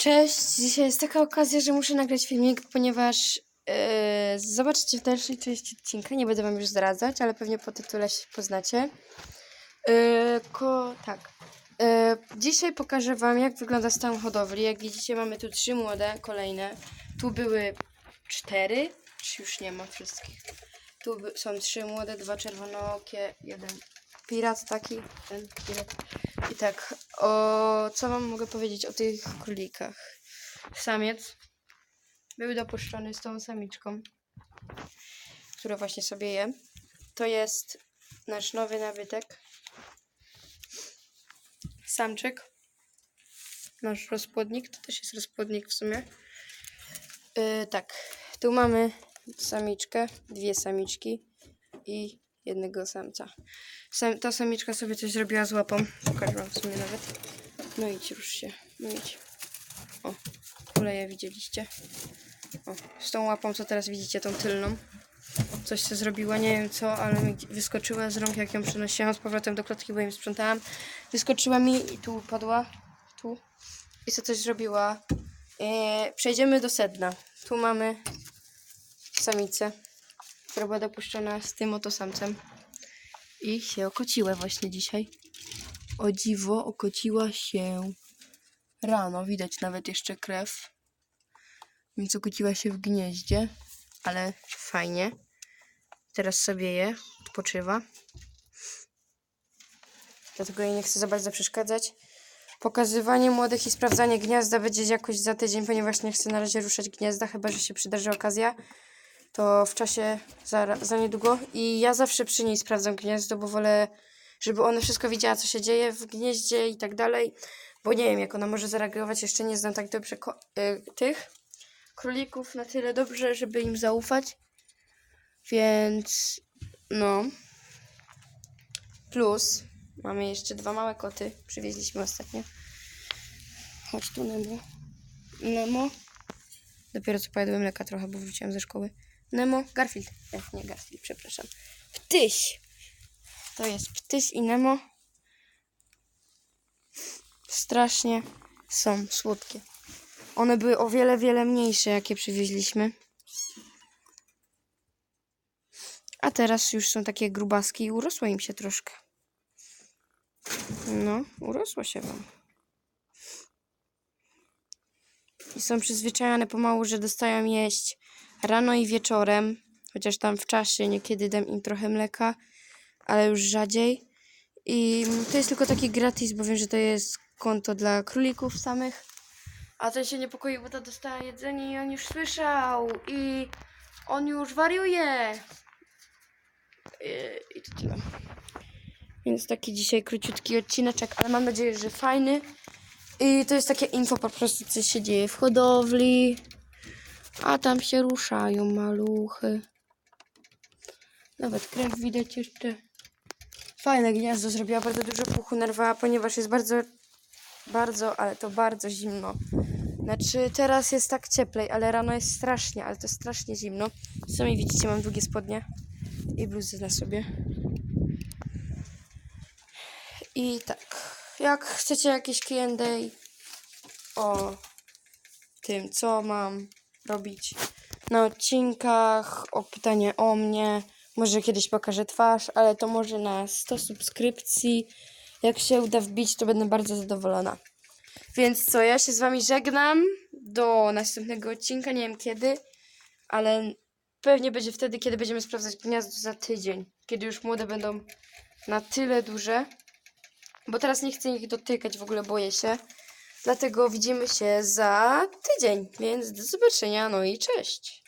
Cześć, dzisiaj jest taka okazja, że muszę nagrać filmik, ponieważ e, zobaczycie w dalszej części odcinka, nie będę wam już zdradzać, ale pewnie po tytule się poznacie. E, ko, tak. E, dzisiaj pokażę wam, jak wygląda stan hodowli. Jak widzicie, mamy tu trzy młode, kolejne. Tu były cztery, już nie ma wszystkich. Tu są trzy młode, dwa czerwonookie, jeden pirat taki, ten pirat. I tak, o co wam mogę powiedzieć o tych królikach? Samiec był dopuszczony z tą samiczką, która właśnie sobie je. To jest nasz nowy nabytek. Samczyk. Nasz rozpłodnik. To też jest rozpłodnik w sumie. Yy, tak, tu mamy samiczkę, dwie samiczki i jednego samca. Sam, ta samiczka sobie coś zrobiła z łapą. Pokażę wam w sumie nawet. No idź, rusz się. No idź. O, kuleje widzieliście. O, z tą łapą, co teraz widzicie, tą tylną. Coś co zrobiła, nie wiem co, ale mi wyskoczyła z rąk, jak ją przenosiłam z powrotem do klatki, bo ją sprzątałam. Wyskoczyła mi i tu upadła. Tu. I co coś zrobiła. E, przejdziemy do sedna. Tu mamy samicę, która była dopuszczona z tym oto samcem. I się okociła właśnie dzisiaj. O dziwo, okociła się rano. Widać nawet jeszcze krew. Więc okociła się w gnieździe. Ale fajnie. Teraz sobie je, odpoczywa. Dlatego jej nie chcę za bardzo przeszkadzać. Pokazywanie młodych i sprawdzanie gniazda będzie jakoś za tydzień, ponieważ nie chcę na razie ruszać gniazda, chyba że się przydarzy okazja. To w czasie za, za niedługo. I ja zawsze przy niej sprawdzam gniazdo, bo wolę, żeby ona wszystko widziała, co się dzieje w gnieździe i tak dalej. Bo nie wiem, jak ona może zareagować. Jeszcze nie znam tak dobrze y, tych królików na tyle dobrze, żeby im zaufać. Więc no. Plus mamy jeszcze dwa małe koty. Przywieźliśmy ostatnio. Chodź tu, Nemo. Nemo. Dopiero co pojadłem mleka trochę, bo wróciłem ze szkoły. Nemo, Garfield. E, nie Garfield, przepraszam. Ptyś. To jest Ptyś i Nemo. Strasznie są słodkie. One były o wiele, wiele mniejsze, jakie przywieźliśmy. A teraz już są takie grubaski i urosło im się troszkę. No, urosło się wam. I są przyzwyczajone pomału, że dostają jeść rano i wieczorem. Chociaż tam w czasie niekiedy dam im trochę mleka, ale już rzadziej. I to jest tylko taki gratis, bo wiem, że to jest konto dla królików samych. A ten się niepokoi, bo ta dostała jedzenie i on już słyszał. I on już wariuje. I, i to tyle. Więc taki dzisiaj króciutki odcineczek, ale mam nadzieję, że fajny. I to jest takie info po prostu, co się dzieje w hodowli. A tam się ruszają maluchy. Nawet krew widać jeszcze. Fajne gniazdo zrobiła, bardzo dużo puchu narwała, ponieważ jest bardzo, bardzo, ale to bardzo zimno. Znaczy teraz jest tak cieplej, ale rano jest strasznie, ale to strasznie zimno. Sami widzicie, mam długie spodnie i bluzę na sobie. I tak, jak chcecie jakieś Q&A o tym, co mam robić na odcinkach, o pytanie o mnie, może kiedyś pokażę twarz, ale to może na 100 subskrypcji. Jak się uda wbić, to będę bardzo zadowolona. Więc co, ja się z wami żegnam do następnego odcinka, nie wiem kiedy, ale pewnie będzie wtedy, kiedy będziemy sprawdzać gniazdo za tydzień, kiedy już młode będą na tyle duże, bo teraz nie chcę ich dotykać, w ogóle boję się. Dlatego widzimy się za tydzień, więc do zobaczenia, no i cześć.